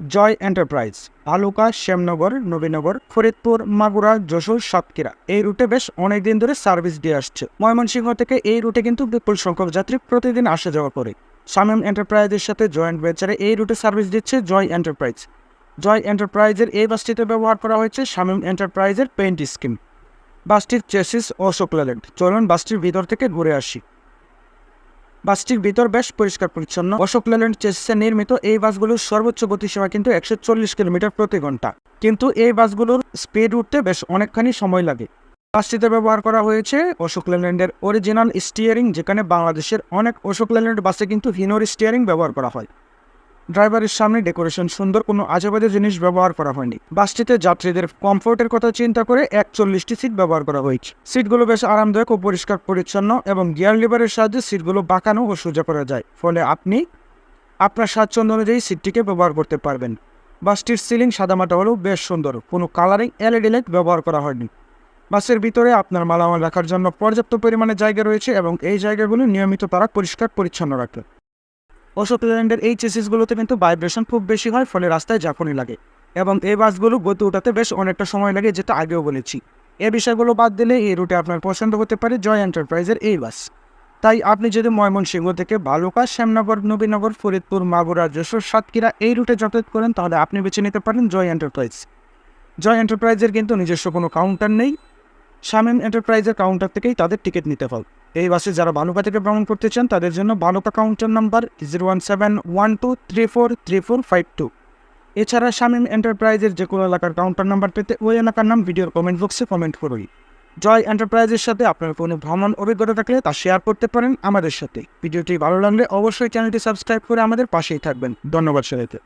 জয় enterprise Bhaluka Shyamnagar, Nabinagar, Faridpur, Magura, Jessore, Satkhira. এই রুটে বেশ অনেক দিন ধরে সার্ভিস দিয়ে আসছে। ময়মনসিংহ থেকে এই রুটে কিন্তু বিপুল সংখ্যক যাত্রী প্রতিদিন আসা যাওয়া করে শামিম এন্টারপ্রাইজের সাথে জয়েন্ট ভেঞ্চারে এই রুটে সার্ভিস দিচ্ছে জয় এন্টারপ্রাইজ। জয় এন্টারপ্রাইজের এই বাসটিতে ব্যবহার করা হয়েছে শামিম এন্টারপ্রাইজের পেইন্ট স্কিম। বাসটির চেসিস অশোক লেল্যান্ড। চলুন বাসটির ভিতর থেকে ঘুরে আসি। বাসটির ভিতর বেশ পরিষ্কার পরিচ্ছন্ন। অশোক লেল্যান্ড চেসে নির্মিত এই বাসগুলোর সর্বোচ্চ গতিসীমা কিন্তু একশো চল্লিশ কিলোমিটার প্রতি ঘণ্টা। কিন্তু এই বাসগুলোর স্পিড উঠতে বেশ অনেকখানি সময় লাগে। বাসটিতে ব্যবহার করা হয়েছে অশোক লেল্যান্ডের অরিজিনাল স্টিয়ারিং, যেখানে বাংলাদেশের অনেক অশোক লেল্যান্ড বাসে কিন্তু হিনোর স্টিয়ারিং ব্যবহার করা হয়। ড্রাইভারের সামনে ডেকোরেশন সুন্দর, কোনো আজেবাজে জিনিস ব্যবহার করা হয়নি। বাসটিতে যাত্রীদের কমফোর্টের কথা চিন্তা করে একচল্লিশটি সিট ব্যবহার করা হয়েছে। সিটগুলো বেশ আরামদায়ক ও পরিষ্কার পরিচ্ছন্ন এবং গিয়ার লিভারের সাহায্যে সিটগুলো বাঁকানো ও সোজা করা যায়। ফলে আপনি আপনার স্বাচ্ছন্দ্য অনুযায়ী সিটটিকে ব্যবহার করতে পারবেন। বাসটির সিলিং সাদামাটা হলেও বেশ সুন্দর, কোনো কালারিং এলইডি লাইট ব্যবহার করা হয়নি। বাসের ভিতরে আপনার মালামাল রাখার জন্য পর্যাপ্ত পরিমাণে জায়গা রয়েছে এবং এই জায়গাগুলো নিয়মিত তারা পরিষ্কার পরিচ্ছন্ন রাখে। অশোক ল্যান্ডের এই চেসিসগুলোতে কিন্তু ভাইব্রেশন খুব বেশি হয়, ফলে রাস্তায় ঝাঁকুনি লাগে। এবং এই বাসগুলো গতি উঠাতে বেশ অনেকটা সময় লাগে, যেটা আগেও বলেছি। এই বিষয়গুলো বাদ দিলে এই রুটে আপনার পছন্দ হতে পারে জয় এন্টারপ্রাইজের এই বাস। তাই আপনি যদি ময়মনসিংহ থেকে বালুকা, শ্যামনগর, নবীনগর, ফরিদপুর, মাগুরা, যশোর, সাতক্ষীরা এই রুটে যাতায়াত করেন, তাহলে আপনি বেছে নিতে পারেন জয় এন্টারপ্রাইজ। জয় এন্টারপ্রাইজের কিন্তু নিজস্ব কোনো কাউন্টার নেই। শামিম এন্টারপ্রাইজের কাউন্টার থেকেই তাদের টিকিট নিতে হবে এই বাসে যারা বালুকা থেকে ভ্রমণ করতে চান, তাদের জন্য Baluka counter number zero one seven one two three four three four five two এছাড়া শামিম এন্টারপ্রাইজের যে কোনো এলাকার কাউন্টার নাম্বার পেতে ওই এলাকার নাম ভিডিওর কমেন্ট বক্সে কমেন্ট করুন। জয় এন্টারপ্রাইজের সাথে আপনার কোনো ভ্রমণ অভিজ্ঞতা থাকলে তা শেয়ার করতে পারেন আমাদের সাথে। ভিডিওটি ভালো লাগলে অবশ্যই চ্যানেলটি সাবস্ক্রাইব করে আমাদের পাশেই থাকবেন। ধন্যবাদ সবাইকে।